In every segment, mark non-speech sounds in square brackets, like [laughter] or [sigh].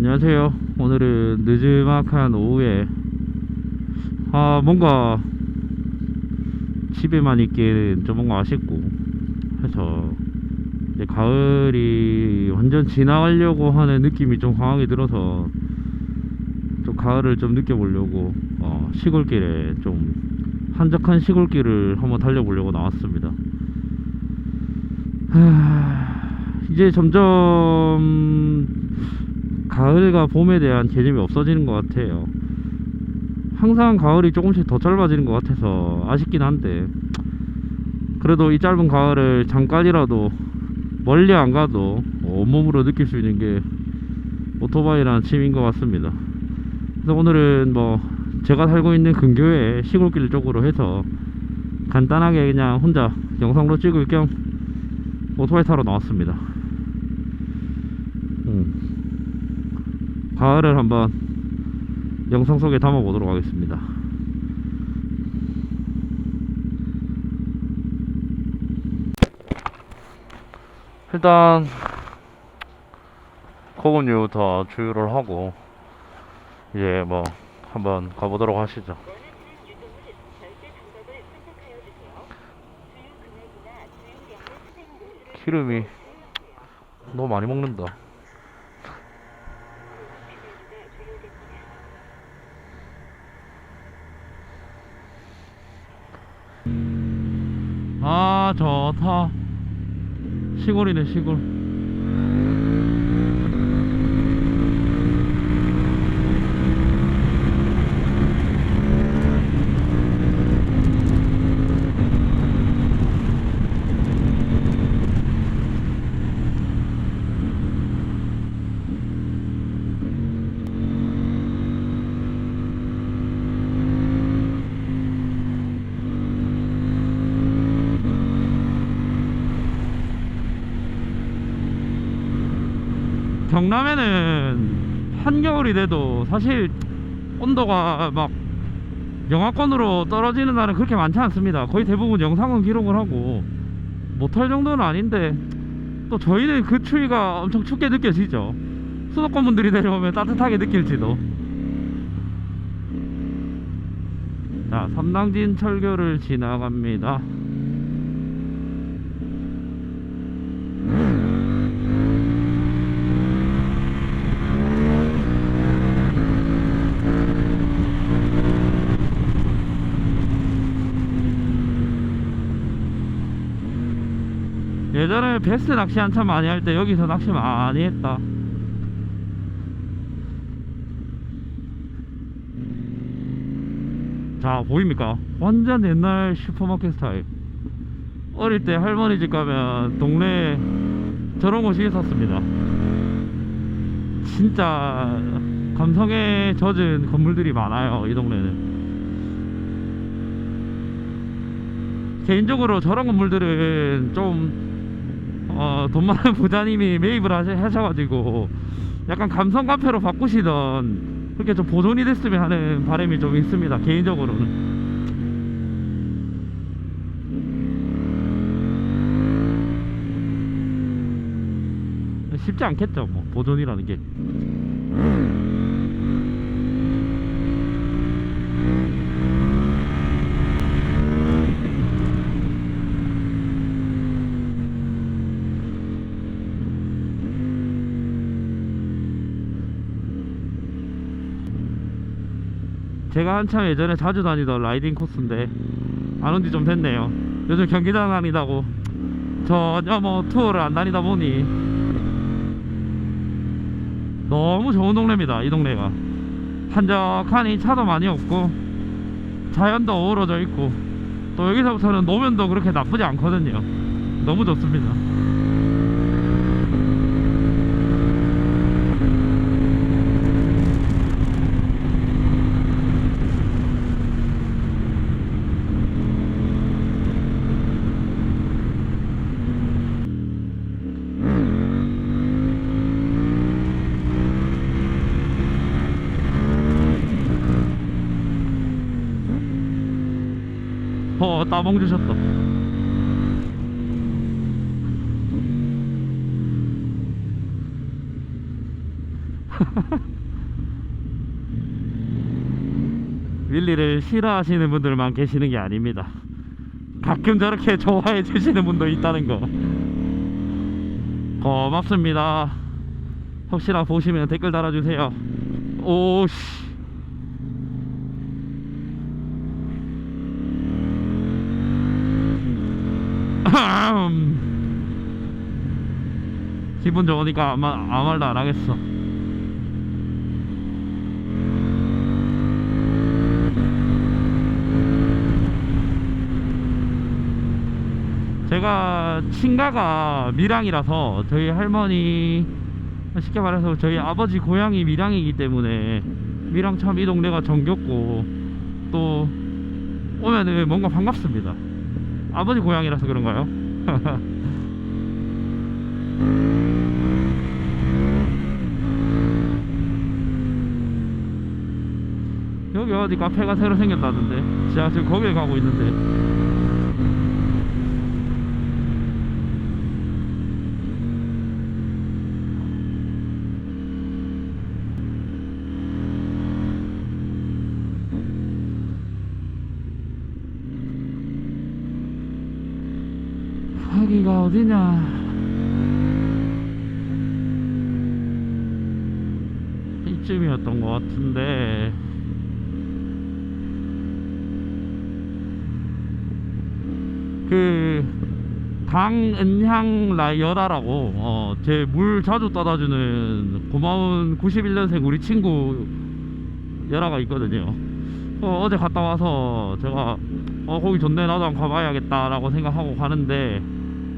안녕하세요. 오늘은 늦지막한 오후에 아 뭔가 집에만 있기는 좀 뭔가 아쉽고 해서 이제 가을이 완전 지나가려고 하는 느낌이 좀 강하게 들어서 좀 가을을 좀 느껴보려고 어, 시골길에 좀 한적한 시골길을 한번 달려보려고 나왔습니다. 하, 이제 점점 가을과 봄에 대한 개념이 없어지는 것 같아요. 항상 가을이 조금씩 더 짧아지는 것 같아서 아쉽긴 한데 그래도 이 짧은 가을을 잠깐이라도 멀리 안 가도 온몸으로 느낄 수 있는 게 오토바이라는 취미인 것 같습니다. 그래서 오늘은 뭐 제가 살고 있는 근교의 시골길 쪽으로 해서 간단하게 그냥 혼자 영상로 찍을 겸 오토바이 타러 나왔습니다. 음. 가을을 한번 영상 속에 담아 보도록 하겠습니다. 일단 코근유 다 주유를 하고 이제 뭐 한번 가보도록 하시죠. 기름이 너무 많이 먹는다. 아 좋다. 시골이네 시골 경남에는 한겨울이 돼도 사실 온도가 막 영하권으로 떨어지는 날은 그렇게 많지 않습니다. 거의 대부분 영상은 기록을 하고 못할 정도는 아닌데 또 저희는 그 추위가 엄청 춥게 느껴지죠. 수도권 분들이 내려오면 따뜻하게 느낄지도. 자, 삼당진 철교를 지나갑니다. 예전에 베스 낚시 한참 많이 할 때 여기서 낚시 많이 했다. 자, 보입니까? 완전 옛날 슈퍼마켓 스타일. 어릴 때 할머니 집 가면 동네에 저런 곳이 있었습니다. 진짜 감성에 젖은 건물들이 많아요, 이 동네는. 개인적으로 저런 건물들은 좀 어, 돈 많은 부자님이 매입을 하셔, 하셔가지고 약간 감성 카페로 바꾸시던 그렇게 좀 보존이 됐으면 하는 바람이 좀 있습니다 개인적으로는. 쉽지 않겠죠 뭐. 보존이라는 게 제가 한참 예전에 자주 다니던 라이딩 코스인데 안 온 지 좀 됐네요. 요즘 경기장 다니다고 전혀 뭐 투어를 안 다니다 보니 너무 좋은 동네입니다 이 동네가. 한적하니 차도 많이 없고 자연도 어우러져 있고 또 여기서부터는 노면도 그렇게 나쁘지 않거든요. 너무 좋습니다 어 따봉 주셨다 윌리를 [laughs] 싫어하시는 분들만 계시는 게 아닙니다. 가끔 저렇게 좋아해 주시는 분도 있다는 거. 고맙습니다. 혹시나 보시면 댓글 달아주세요. 오씨. 기분 좋으니까 아마 아무 말도 안 하겠어. 제가 친가가 밀양이라서 저희 할머니 쉽게 말해서 저희 아버지 고향이 밀양이기 때문에 밀양 참 이 동네가 정겹고 또 오면은 뭔가 반갑습니다. 아버지 고향이라서 그런가요? [laughs] 여기 어디 카페가 새로 생겼다던데 제가 지금 거기에 가고 있는데 어디냐. 이쯤이었던 것 같은데. 그 강은향 라이어라라고 어, 제 물 자주 떠다주는 고마운 91년생 우리 친구 여라가 있거든요. 어, 어제 갔다 와서 제가 어 거기 좋네 나도 한번 가봐야겠다 라고 생각하고 가는데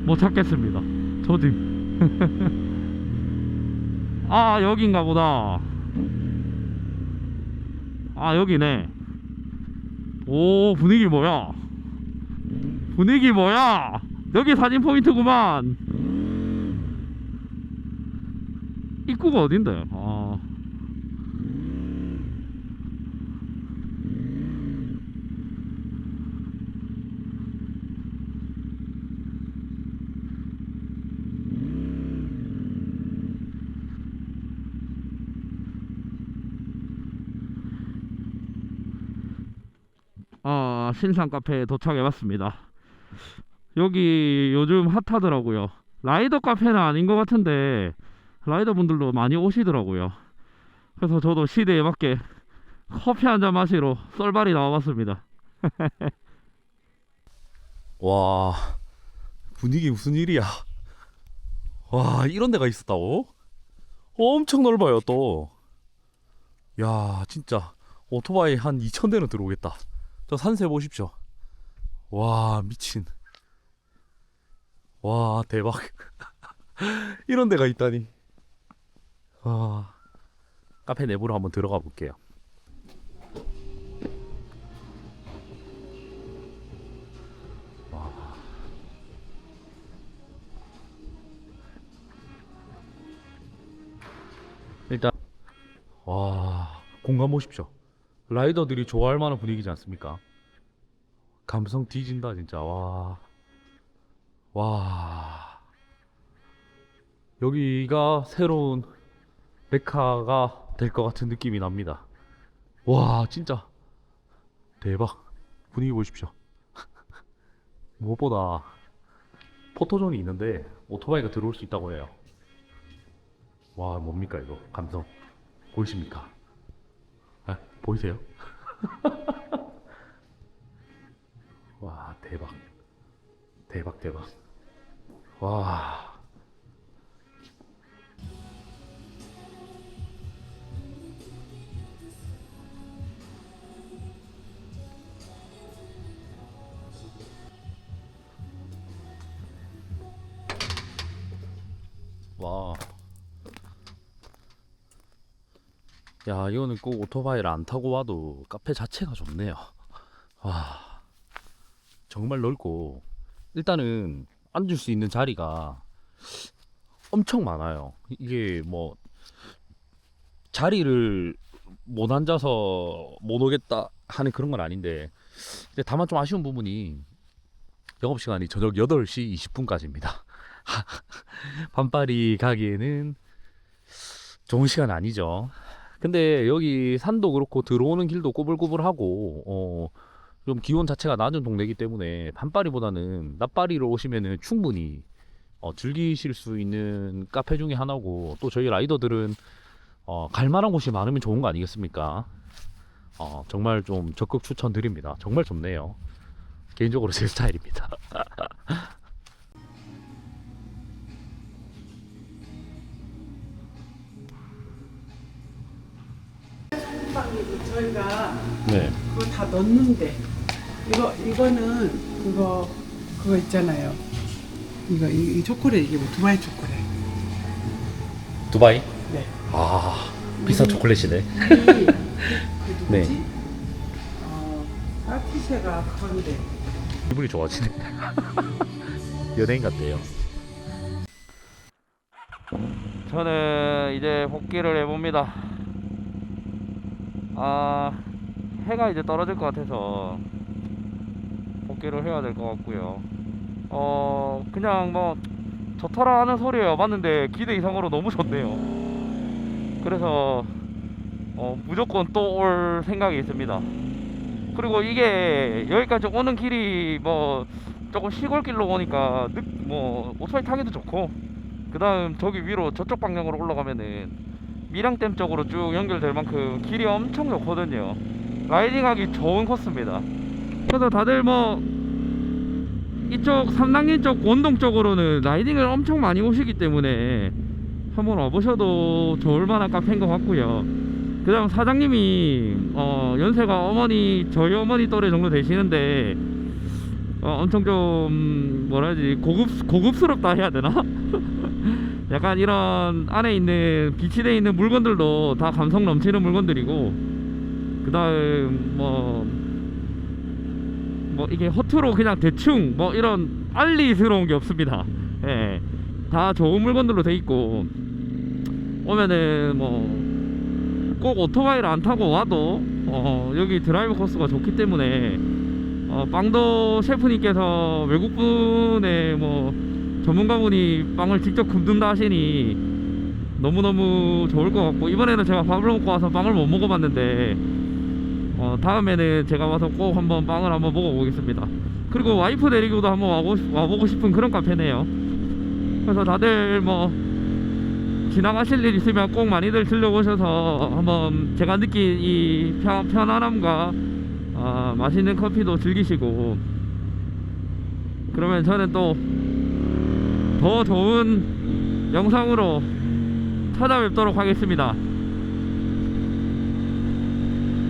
못 찾겠습니다. 조짐 [laughs] 아 여긴가 보다. 아 여기네. 오 분위기 뭐야? 분위기 뭐야? 여기 사진 포인트구만. 입구가 어딘데? 아 아, 신상 카페에 도착해봤습니다. 여기 요즘 핫하더라고요. 라이더 카페는 아닌 것 같은데 라이더 분들도 많이 오시더라고요. 그래서 저도 시대에 맞게 커피 한 잔 마시러 썰발이 나와봤습니다. [laughs] 와 분위기 무슨 일이야 와 이런 데가 있었다고? 엄청 넓어요 또 야 진짜 오토바이 한 2,000대는 들어오겠다 저 산세 보십시오. 와 미친. 와 대박. [laughs] 이런 데가 있다니. 와. 카페 내부로 한번 들어가 볼게요. 일단 와 공간 보십시오 라이더들이 좋아할 만한 분위기지 않습니까? 감성 뒤진다 진짜. 와. 와. 여기가 새로운 메카가 될 것 같은 느낌이 납니다. 와 진짜. 대박. 분위기 보십시오. [laughs] 무엇보다 포토존이 있는데 오토바이가 들어올 수 있다고 해요. 와 뭡니까 이거? 감성. 보이십니까? 아, 보이세요? [laughs] 와 대박 대박 대박 와 와. 야, 이거는 꼭 오토바이를 안 타고 와도 카페 자체가 좋네요. 와, 정말 넓고, 일단은 앉을 수 있는 자리가 엄청 많아요. 이게 뭐, 자리를 못 앉아서 못 오겠다 하는 그런 건 아닌데, 다만 좀 아쉬운 부분이 영업시간이 저녁 8시 20분까지입니다. [laughs] 반팔이 가기에는 좋은 시간 아니죠. 근데 여기 산도 그렇고 들어오는 길도 꼬불꼬불하고 어, 좀 기온 자체가 낮은 동네이기 때문에 밤바리보다는 낮바리로 오시면은 충분히 어, 즐기실 수 있는 카페 중에 하나고 또 저희 라이더들은 어, 갈 만한 곳이 많으면 좋은 거 아니겠습니까? 어, 정말 좀 적극 추천드립니다. 정말 좋네요. 개인적으로 제 [laughs] 스타일입니다. 다 넣는데 이거 이거는 그거 그거 있잖아요. 이거 이, 이 초콜릿 이게 뭐 두바이 초콜릿. 두바이? 네. 아 비싼 초콜릿이네. 이, [laughs] 그 누구지? 네. 어, 파티쉐가 그건데. 기분이 좋아지네. [laughs] 연예인 같대요. 저는 이제 복귀를 해봅니다. 아, 해가 이제 떨어질 것 같아서 복귀를 해야 될 것 같고요. 어, 그냥 뭐 좋더라 하는 소리에 와봤는데 기대 이상으로 너무 좋네요. 그래서 어, 무조건 또 올 생각이 있습니다. 그리고 이게 여기까지 오는 길이 뭐 조금 시골길로 오니까 느, 뭐 오토바이 타기도 좋고 그 다음 저기 위로 저쪽 방향으로 올라가면은 밀양댐 쪽으로 쭉 연결될 만큼 길이 엄청 좋거든요 라이딩하기 좋은 코스입니다. 그래서 다들 뭐 이쪽 삼당리 쪽 원동 쪽으로는 라이딩을 엄청 많이 오시기 때문에 한번 와보셔도 좋을 만한 카페인 것 같고요. 그 다음 사장님이 어 연세가 어머니 저희 어머니 또래 정도 되시는데 어 엄청 좀 뭐라 해야지? 고급 고급스럽다 해야 되나? [laughs] 약간 이런 안에 있는 비치되어 있는 물건들도 다 감성 넘치는 물건들이고 그 다음 뭐, 뭐 이게 허투루 그냥 대충 뭐 이런 알리스러운 게 없습니다. 예. 다 좋은 물건들로 돼 있고 오면은 뭐 꼭 오토바이를 안 타고 와도 어 여기 드라이브 코스가 좋기 때문에 어 빵도 셰프님께서 외국분의 뭐 전문가분이 빵을 직접 굽는다 하시니 너무너무 좋을 것 같고 이번에는 제가 밥을 먹고 와서 빵을 못 먹어봤는데 어, 다음에는 제가 와서 꼭 한번 빵을 한번 먹어보겠습니다 그리고 와이프 데리고도 한번 와고, 와보고 싶은 그런 카페네요 그래서 다들 뭐 지나가실 일 있으면 꼭 많이들 들려오셔서 한번 제가 느낀 이 편, 편안함과 아, 맛있는 커피도 즐기시고 그러면 저는 또 더 좋은 영상으로 찾아뵙도록 하겠습니다.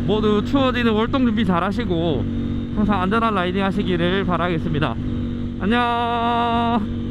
모두 추워지는 월동 준비 잘 하시고 항상 안전한 라이딩 하시기를 바라겠습니다. 안녕!